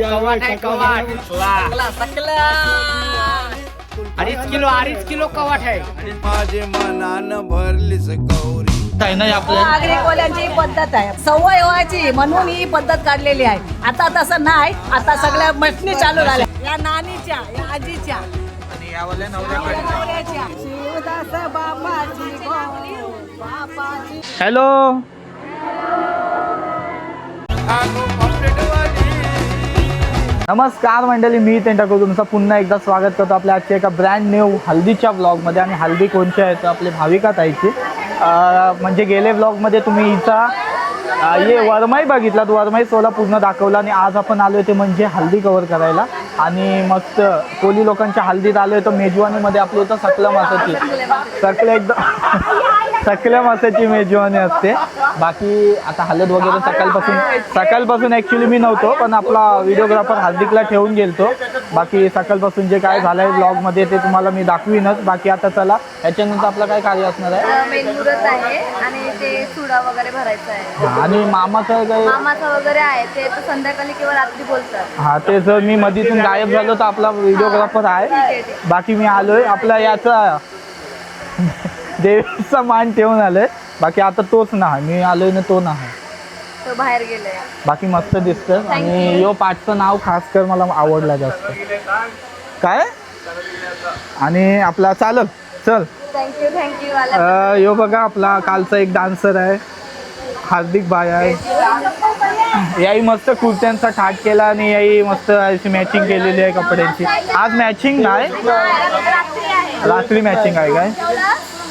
कवाट आहे कवाट वा. अडीच किलो अडीच किलो कवाट आहे माझे मनानं भरलीच गौरी. नाही आपल्या नागरिकवाल्यांची ही पद्धत आहे. सवय व्हायची म्हणून ही पद्धत काढलेली आहे. आता तसं नाही आता सगळ्या मशनी चालू झाल्या. या नानीच्या या आजीच्या. नवऱ्याच्या. शिवदास बापाची गो, बापाची हॅलो. नमस्कार मंडळी मी टेंटाको तुमचं पुन्हा एकदा स्वागत करतो आपल्या आजच्या एका ब्रँड न्यू हल्दीच्या ब्लॉगमध्ये आणि हल्दी कोणच्या आहेत आपले भाविका ताईची. म्हणजे गेले ब्लॉगमध्ये तुम्ही हिचा ये वरमाई बघितलात. वरमाई सोला पूर्ण दाखवला आणि आज आपण आलो ते म्हणजे हल्दी कवर करायला. आणि मस्त कोली लोकांच्या हल्दीत आलो तर मेजवानीमध्ये आपली होतं सकला मासाची सकल्या एकदम सकल्या मासाची मेजवानी असते. बाकी आता हलद वगैरे सकाळपासून सकाळपासून ॲक्च्युली मी नव्हतो पण आपला व्हिडिओग्राफर हार्दिकला ठेवून गेलतो. बाकी सकाळपासून जे काय झालंय ब्लॉगमध्ये ते तुम्हाला मी दाखवीनच. बाकी आता चला याच्यानंतर आपलं काय कार्य असणार आहे? आणि ते सुडा वगैरे भरायचा आहे. आणि मामाचं वगैरे आहे ते संध्याकाळी किंवा रात्री बोलतात. हा ते जर मी मधीतून गायब झालो तर आपला व्हिडिओग्राफर आहे. बाकी मी आलोय. आपला याचा देवीचा मान ठेवून आलोय. बाकी आता तोच नाही. मी आलोय ना तो नाही. तो बाहेर गेलाय. बाकी मस्त दिसतं आणि यो पाठचं नाव खास कर मला आवडला जास्त. काय? आणि आपला चालल चल. थँक्यू थँक्यू यो बघा आपला कालचा एक डान्सर आहे. हार्दिक भाई आहे. याही मस्त कुर्त्यांचा ठाट केला आणि याही मस्त अशी मॅचिंग केलेली आहे कपड्यांची. आज मॅचिंग नाही. रात्री मॅचिंग आहे काय?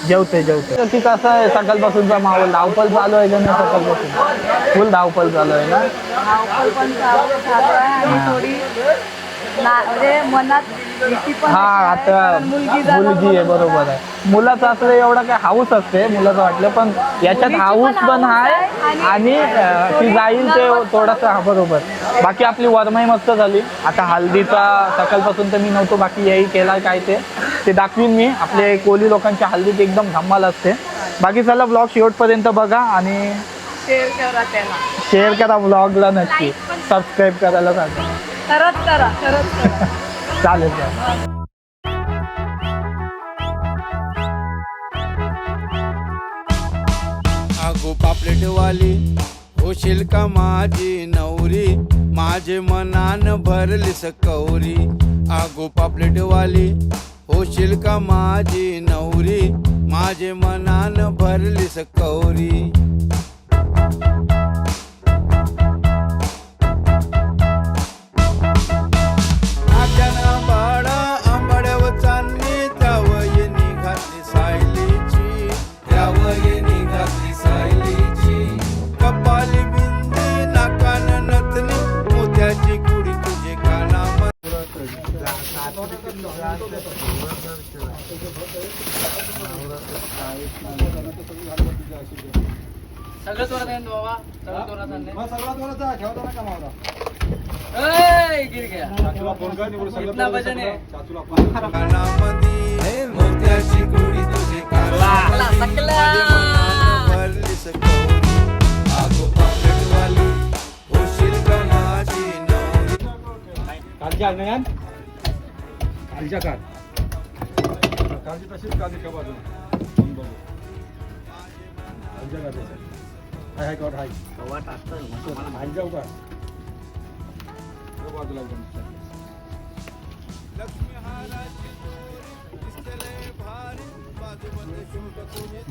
जेवते जेवते. की कसं आहे सकाळपासूनचा माहोल. धावपल चालू आहे का नाही सकाळपासून? फुल धावपल चालू आहे ना? ना- म्हणजे मनात भीती पण हा. आता कारण मुलगी आहे बरोबर आहे. मुलाचं असलं एवढं काय हाऊस असते मुलाचं वाटलं पण याच्यात मुलीची हाऊस पण पण हाऊस आहे आहे आणि अं, ती जाईल ते थोडंसं हा बरोबर. बाकी आपली वरमाई मस्त झाली. आता हल्दीचा सकाळपासून तर मी नव्हतो बाकी याही केला काय ते. ते दाखवीन मी. आपले कोली लोकांच्या हल्दीत एकदम धमाल असते. बाकी चला ब्लॉग शेवटपर्यंत बघा आणि शेअर करा त्याला शेअर करा ब्लॉगला नक्की. सबस्क्राईब करायला सांगा खरंच करा खरंच करा. चालेल चालेल. आगो पापलेटवाली होशील का माझी नवरी? माझे मनानं भरलीस कौरी. आगो पापलेटवाली होशील का माझी नवरी? माझे मनानं भरलीस कौरी. कालच्या आगमनात कालच्या काळ कालची तशीच काल एका बाजूला. बाजू कालच्या काळाचं. हाय हाय कवाट हाय. हाय जाऊ का बाजूला दिसतले भारी बाजूमध्ये तुझे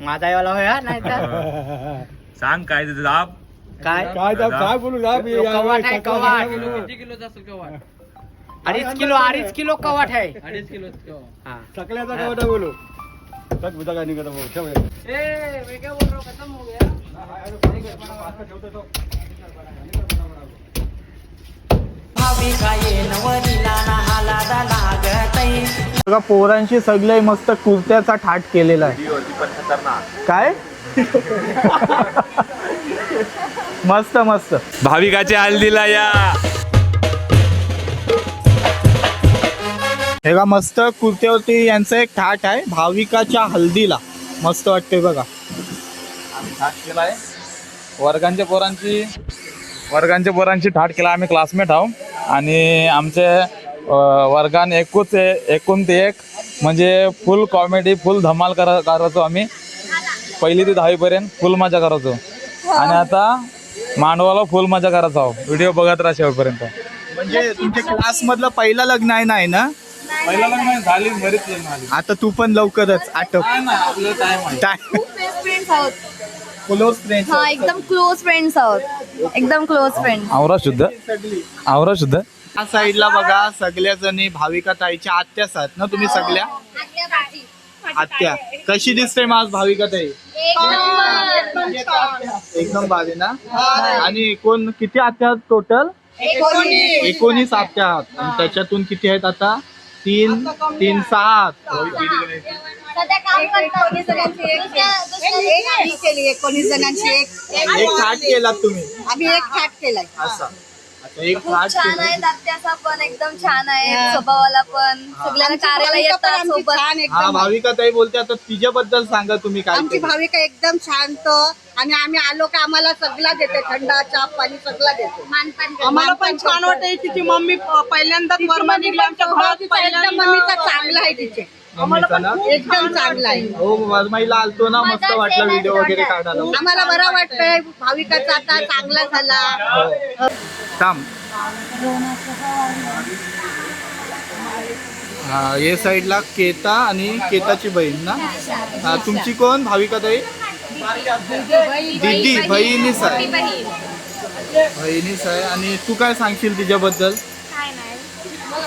माझा होय हा, नाही तर? सांग काय तुझं दाब? काय? काय जाऊ काय बोलू? कवाट आहे या- कवाट. बोलू. किती किलोचा असेल कवाट? अडीच किलो अडीच किलो कवाट आहे. अडीच किलो हा. सकल्याचा कवाटा बोलू. तक बुधा काय निघत भाऊ ठेव हे. ए मैं क्या बोल रहा हूँ खत्म हो गया बघा पोरांशी सगळे मस्त कुर्त्याचा ठाट केलेला आहे. काय? मस्त मस्त. भाविकाच्या हल्दीला या. हे का मस्त कुर्त्यावरती यांचं एक थाट आहे भाविकाच्या हल्दीला. मस्त वाटते बघा. ठाट केला आहे वर्गांच्या पोरांची वर्गांच्या पोरांची ठाट केला. आम्ही क्लासमेट आहो. आणि आमचे वर्गान एकूच एकूण ते एक म्हणजे फुल कॉमेडी फुल धमाल करा करायचो आम्ही. पहिली ते दहावीपर्यंत फुल मजा करायचो. आणि आता मांडवाला फुल मजा करायचो आहो. व्हिडिओ बघत राहा शेवटपर्यंत. म्हणजे तुमच्या क्लास मधलं पहिलं लग्न आहे नाही ना? पहिला लग्न झाली बरीच लग्न झाली. आता तू पण लवकरच आटप. काय ना आपलं टाइम आहे. खूप बेस्ट फ्रेंड्स आहोत. क्लोज फ्रेंड हा एकदम क्लोज फ्रेंड्स आहोत. एकदम क्लोज फ्रेंड आवरा शुद्ध. आवरा शुद्ध. या साईडला बघा सगळ्या जणी भाविका ताईच्या आत्याच आहात ना तुम्ही सगळ्या? आत्या कशी दिसते माझ भाविका ताई? एकदम भारी ना? आणि कोण किती आत्या आहात टोटल एकोणीस आत्या आहात. आणि त्याच्यातून किती आहेत आता? तीन तीन आहात. एकोणीस जणांची एक एक थाट केलात तुम्ही. आम्ही एक थाट केलाय. असा. खूप छान. आहे दात्याचा पण एकदम छान आहे स्वभावाला पण. सगळ्यांना कार्याला येतात सोबत. छान हा एकदम. भाविका ताई बोलते आता तिच्याबद्दल सांगा तुम्ही काय आमची भाविका एकदम शांत आणि आम्ही आलो का आम्हाला सगळा देते थंडा चहा पाणी सगळा देते. आम्हाला पण छान वाटते तिची मम्मी पहिल्यांदाच वर्मा निघली आमच्या घरात एकदम मम्मीचा चांगला आहे तिचे. एकदम चांगला आहे. हो वरमाईला आलतो ना मस्त वाटलं व्हिडिओ वगैरे काढायला. आम्हाला बरं वाटतंय भाविकाचा आता चांगला झाला. थांब. हा ये साईडला केता आणि केताची बहीण ना? हा, तुमची कोण? भाविका ताई? दिदी बहिणीच आहे. बहिणीच आहे. आणि तू काय सांगशील तिच्याबद्दल?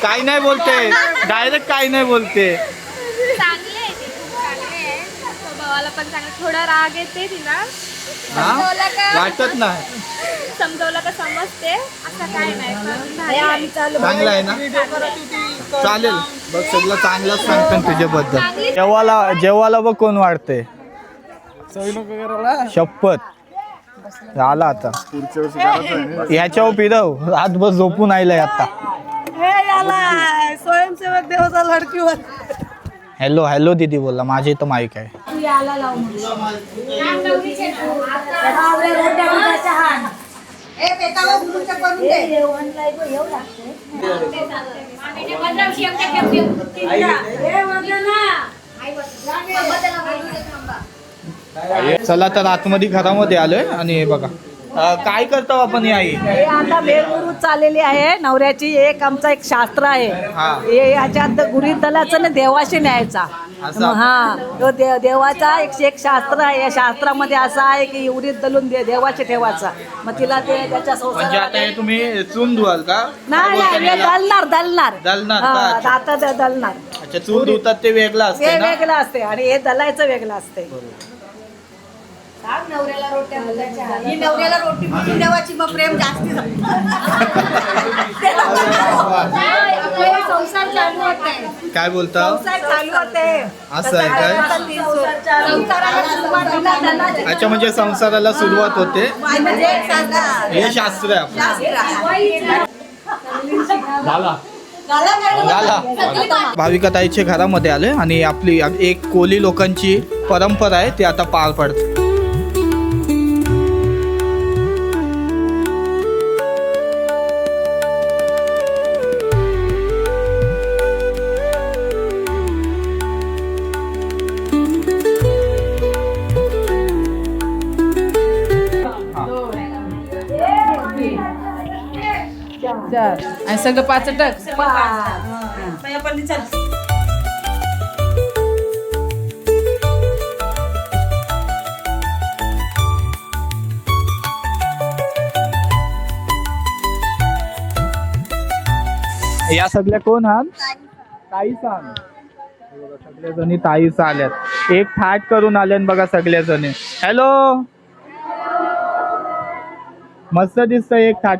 काय नाही बोलते. डायरेक्ट काय नाही बोलते चांगले आहे ते खूप चांगले आहे स्वभावाला पण चांगलं थोडा राग येते तिला. हा? समजवलं का? वाटत नाही. समजवलं का समजते? असं काय नाही. पण भारी आहे. चांगलं आहे ना? चालेल. बघ सगळं चांगलंच सांगतो तुझ्याबद्दल. जेवाला जेवाला बघ कोण वाढते शपथ. आला आता. ह्याच्यावर पिरव रातभर झोपून आयलाय आता. स्वयंसेवक देवाचा लडकी हॅलो हॅलो दीदी बोलला माझे इथं माईक आहे. चला तर आतमध्ये घरामध्ये आलोय. आणि हे बघा. अं, काय करतो आपण ही आई? आता बेलमुरूत चाललेली आहे. नवऱ्याची एक आमचा एक शास्त्र आहे. हा. हे ह्याच्यात गुढीत दलाचं ना देवाशी न्यायचा. असा? हा. तो दे देवाचा एक एक शास्त्र आहे. या शास्त्रामध्ये असं आहे की उडीत दलून दे देवाशी ठेवायचा. मग तिला ते त्याच्या म्हणजे आता हे तुम्ही चून धुवाल का? नाही काय नाही हे बोलतात याला? दलणार दलणार. दलणार का? हा, अच्छा. आता ते दलणार. अच्छा चून धुतात ते वेगळं असते ना? वेगळं असते आणि हे दलायचं वेगळं असते. ही नवऱ्याला रोटी मिळून देवाची मग प्रेम जास्ती संसार चालू होते काय बोलता? संसार चालू होते असं आहे काय? संसाराला अच्छा म्हणजे संसाराला सुरुवात होते. म्हणजे शास्त्र. हे शास्त्र आहे आपलं. झाला. झाला भाविका ताईच्या घरामध्ये आले आणि आपली एक कोली लोकांची परंपरा आहे ती आता पार पडते. आणि सगळं पाचटक या सगळ्या कोण आहात? ताई सांग सगळ्या जणी ताईच आल्यात. एक थाट करून आल्यात बघा सगळ्या जणी हॅलो मस्त दिसतंय एक थाट.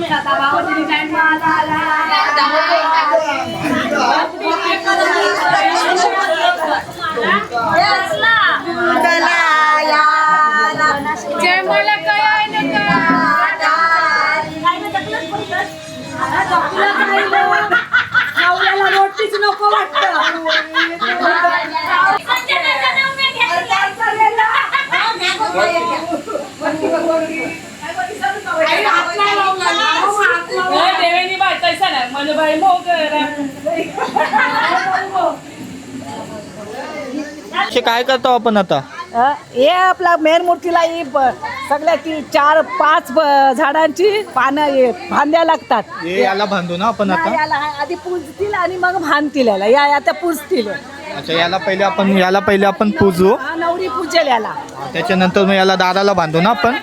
Kita tambah. काय करतो आपण आता? हे आपला मेन मूर्तीला ही ब- सगळ्या ती चार पाच ब- झाडांची पानं हे लागतात. हे याला बांधू ना आपण आता? याला आधी पूजतील आणि मग बांधतील याला. या आता पूजतील. अच्छा याला पहिले आपण याला पहिले आपण पूजू. हा नवरी पूजेल याला. त्याच्यानंतर मग याला दाराला बांधू ना आपण?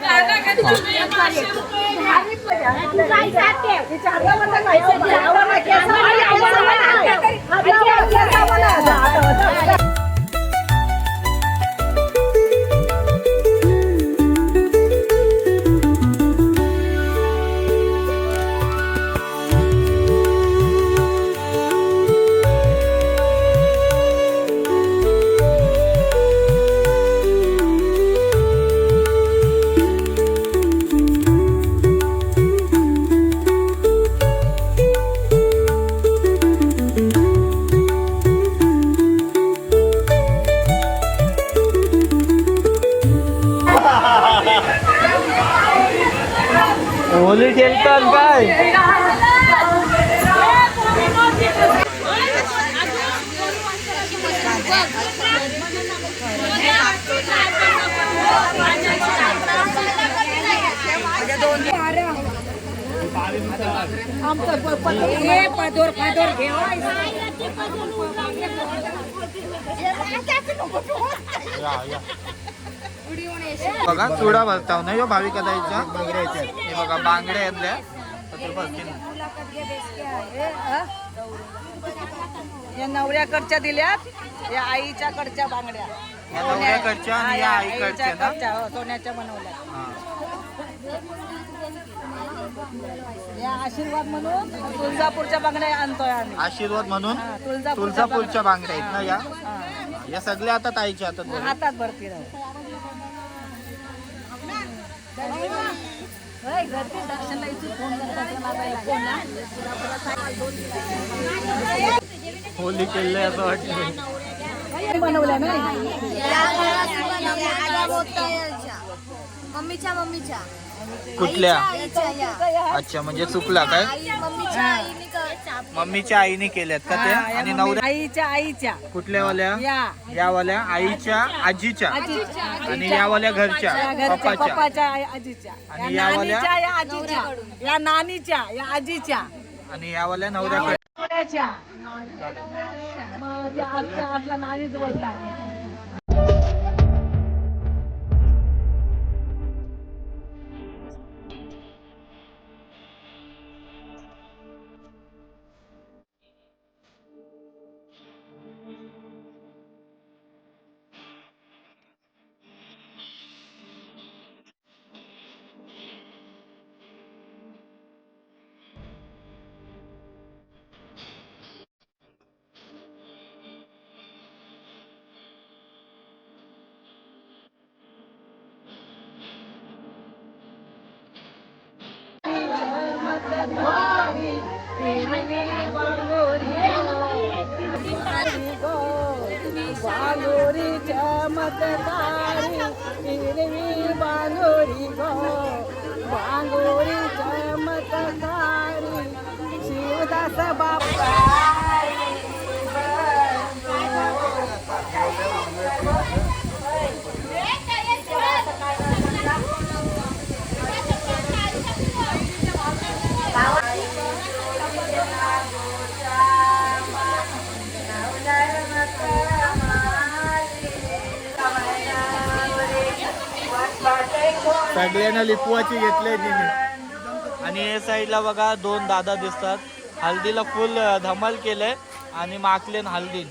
बघा चुडा भरताव ना यो भाविका हे बघा बांगड्या येतल्या. या नवऱ्याकडच्या दिल्यात या आईच्याकडच्या बांगड्या या नवऱ्याकडच्या आणि या हा, आईकडच्या हो, सोन्याच्या बनवल्या हा. या आशीर्वाद म्हणून तुळजापूरच्या बांगड्या आणतोय आम्ही. आशीर्वाद म्हणून हा, तुळजापूरच्या तुळजापूरच्या बांगड्या. आहेत ना या. या सगळ्या आता ताईच्या हातात बघा. हातात भरती होली खेळले असं वाटतं बनवल्या ना? मम्मीच्या मम्मीच्या. कुठल्या. अच्छा म्हणजे चुकला काय? मम्मीच्या आईने कर- मम्मीच्या आईने केल्यात का त्या हा, आणि नवऱ्या? आईच्या आईच्या. कुठल्या वाल्या या. या वाल्या आईच्या आजीच्या? आणि या वाल्या घरच्या पप्पाच्या? पप्पाच्या आई- आजीच्या. आणि या या वाल्या? नानीच्या या आजीच्या. या नानीच्या या आजीच्या. आणि या वाल्या नवऱ्याकडे आपला नानीच बोलतात. चमत्कारी सगळ्यांना लिपवाची घेतले तिने. आणि या साईडला बघा दोन दादा दिसतात. हल्दीला फुल धमाल केलंय आणि माकलेन हल्दी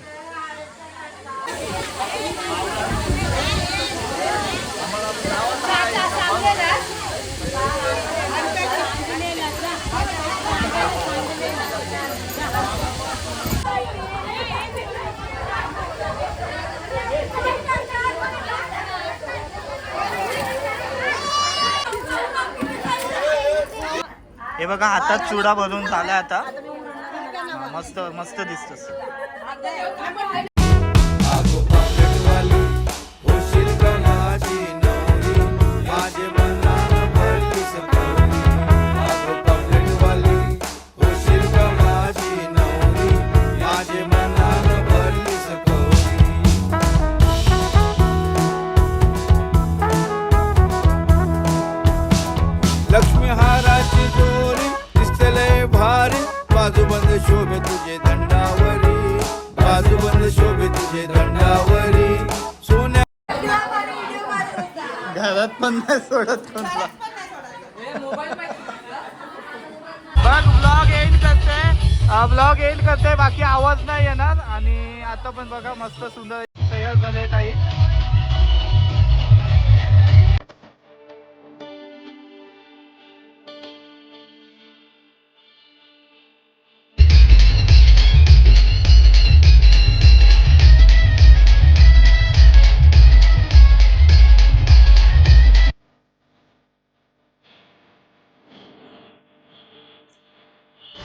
हे बघा हातात चुडा भरून झालाय आता. मस्त मस्त दिसतस. बघ ब्लॉग एंड करते. ब्लॉग एंड करते बाकी आवाज नाही येणार. आणि आता पण बघा मस्त सुंदर तयार झाले काही